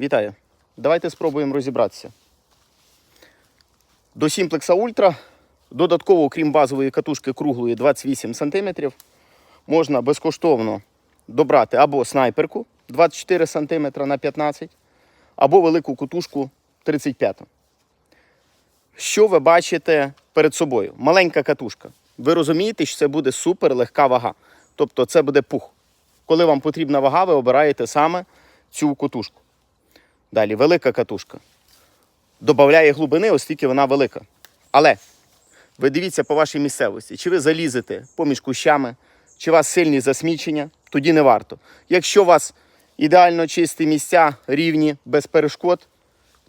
Вітаю! Давайте спробуємо розібратися. До Simplex Ultra додатково, крім базової катушки круглої 28 см, можна безкоштовно добрати або снайперку 24 см на 15 або велику катушку 35 Що ви бачите перед собою? Маленька катушка. Ви розумієте, що це буде супер легка вага. Тобто це буде пух. Коли вам потрібна вага, ви обираєте саме цю катушку. Далі велика катушка. Добавляє глибини, оскільки вона велика. Але ви дивіться по вашій місцевості, чи ви залізете поміж кущами, чи у вас сильні засмічення, тоді не варто. Якщо у вас ідеально чисті місця, рівні, без перешкод,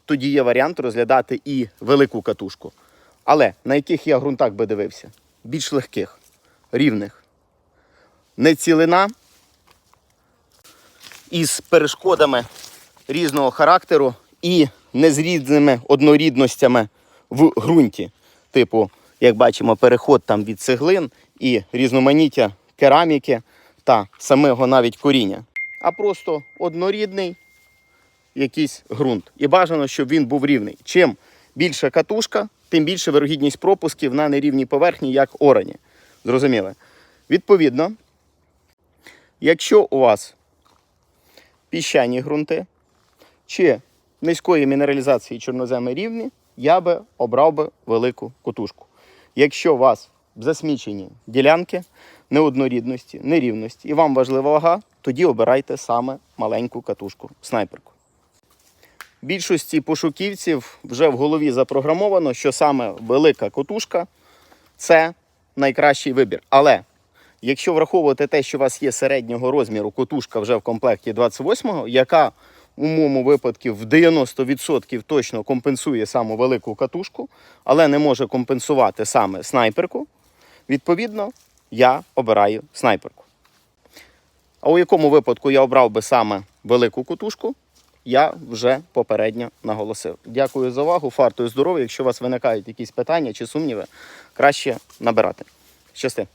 тоді є варіант розглядати і велику катушку. Але на яких я ґрунтах би дивився? Більш легких, рівних. Не цілина із перешкодами різного характеру і не з різними однорідностями в ґрунті. Типу, як бачимо, переход там від цеглин і різноманіття кераміки та самого навіть коріння. А просто однорідний якийсь ґрунт. І бажано, щоб він був рівний. Чим більша катушка, тим більше вирогідність пропусків на нерівній поверхні, як ороні. Зрозуміли? Відповідно, якщо у вас піщані ґрунти чи низької мінералізації чорноземи рівні, я би обрав би велику котушку. Якщо у вас засмічені ділянки неоднорідності, нерівності і вам важлива вага, тоді обирайте саме маленьку катушку снайперку. Більшості пошуківців вже в голові запрограмовано, що саме велика котушка це найкращий вибір. Але якщо враховувати те, що у вас є середнього розміру котушка вже в комплекті 28-го, яка у моєму випадку в 90% точно компенсує саму велику катушку, але не може компенсувати саме снайперку, відповідно, я обираю снайперку. А у якому випадку я обрав би саме велику кутушку, я вже попередньо наголосив. Дякую за увагу, фарту і здоров'я. Якщо у вас виникають якісь питання чи сумніви, краще набирати. Щасти!